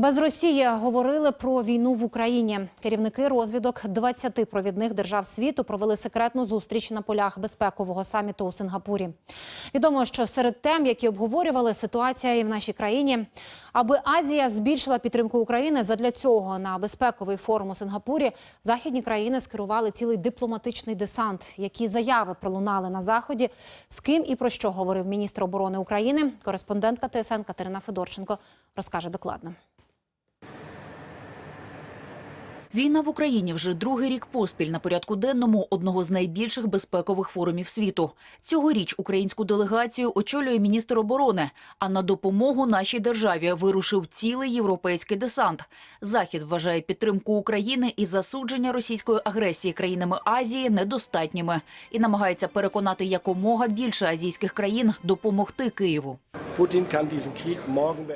Без Росії говорили про війну в Україні. Керівники розвідок 20 провідних держав світу провели секретну зустріч на полях безпекового саміту у Сингапурі. Відомо, що серед тем, які обговорювали, ситуація і в нашій країні. Аби Азія збільшила підтримку України, задля цього на безпековий форум у Сингапурі західні країни скерували цілий дипломатичний десант. Які заяви пролунали на заході, з ким і про що говорив міністр оборони України. Кореспондентка ТСН Катерина Федорченко розкаже докладно. Війна в Україні вже другий рік поспіль на порядку денному одного з найбільших безпекових форумів світу. Цьогоріч українську делегацію очолює міністр оборони. А на допомогу нашій державі вирушив цілий європейський десант. Захід вважає підтримку України і засудження російської агресії країнами Азії недостатніми і намагається переконати якомога більше азійських країн допомогти Києву.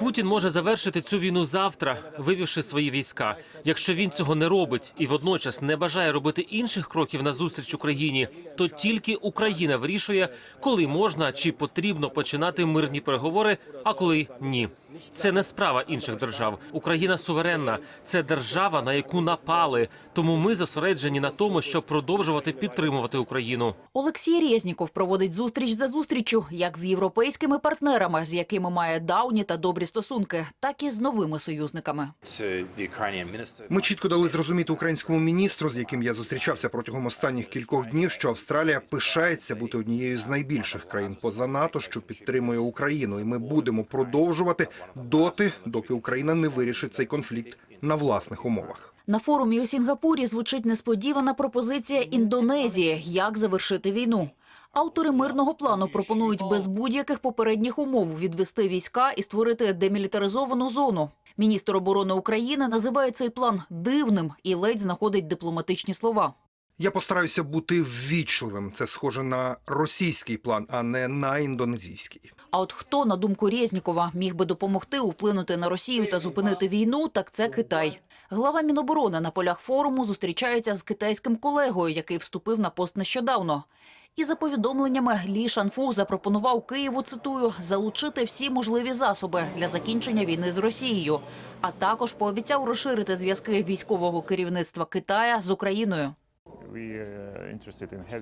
Путін може завершити цю війну завтра, вивівши свої війська. Якщо він цього не робить і водночас не бажає робити інших кроків назустріч Україні, то тільки Україна вирішує, коли можна чи потрібно починати мирні переговори, а коли ні. Це не справа інших держав. Україна суверенна. Це держава, на яку напали. Тому ми зосереджені на тому, щоб продовжувати підтримувати Україну. Олексій Резніков проводить зустріч за зустрічю, як з європейськими партнерами, з якими має давні та добрі стосунки, так і з новими союзниками. Ми чітко дали зрозуміти українському міністру, з яким я зустрічався протягом останніх кількох днів, що Австралія пишається бути однією з найбільших країн поза НАТО, що підтримує Україну, і ми будемо продовжувати доти, доки Україна не вирішить цей конфлікт на власних умовах. На форумі у Сінгапурі звучить несподівана пропозиція Індонезії, як завершити війну. Автори мирного плану пропонують без будь-яких попередніх умов відвести війська і створити демілітаризовану зону. Міністр оборони України називає цей план дивним і ледь знаходить дипломатичні слова. Я постараюся бути ввічливим. Це схоже на російський план, а не на індонезійський. А от хто, на думку Резнікова, міг би допомогти вплинути на Росію та зупинити війну, так це Китай. Глава Міноборони на полях форуму зустрічається з китайським колегою, який вступив на пост нещодавно. І за повідомленнями Лі Шанфу запропонував Києву, цитую, залучити всі можливі засоби для закінчення війни з Росією, а також пообіцяв розширити зв'язки військового керівництва Китая з Україною.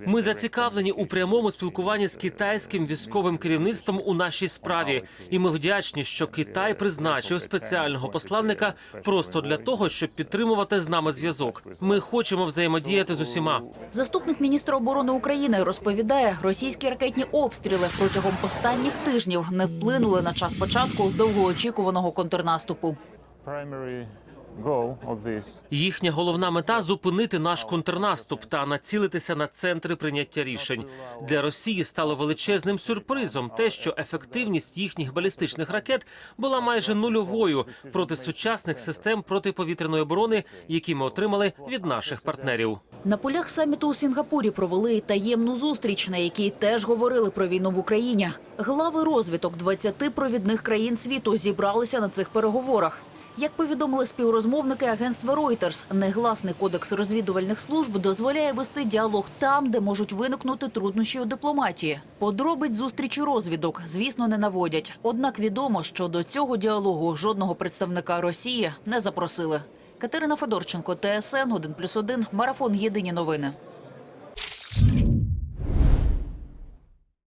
Ми зацікавлені у прямому спілкуванні з китайським військовим керівництвом у нашій справі, і ми вдячні, що Китай призначив спеціального посланника просто для того, щоб підтримувати з нами зв'язок. Ми хочемо взаємодіяти з усіма. Заступник міністра оборони України розповідає, російські ракетні обстріли протягом останніх тижнів не вплинули на час початку довгоочікуваного контрнаступу. Їхня головна мета зупинити наш контрнаступ та націлитися на центри прийняття рішень. Для Росії стало величезним сюрпризом те, що ефективність їхніх балістичних ракет була майже нульовою проти сучасних систем протиповітряної оборони, які ми отримали від наших партнерів. На полях саміту у Сінгапурі провели таємну зустріч, на якій теж говорили про війну в Україні. Глави розвиток 20 провідних країн світу зібралися на цих переговорах. Як повідомили співрозмовники агентства Reuters, негласний кодекс розвідувальних служб дозволяє вести діалог там, де можуть виникнути труднощі у дипломатії. Подробиць зустрічі розвідок, звісно, не наводять. Однак відомо, що до цього діалогу жодного представника Росії не запросили. Катерина Федорченко, ТСН 1+,1, Марафон Єдині новини.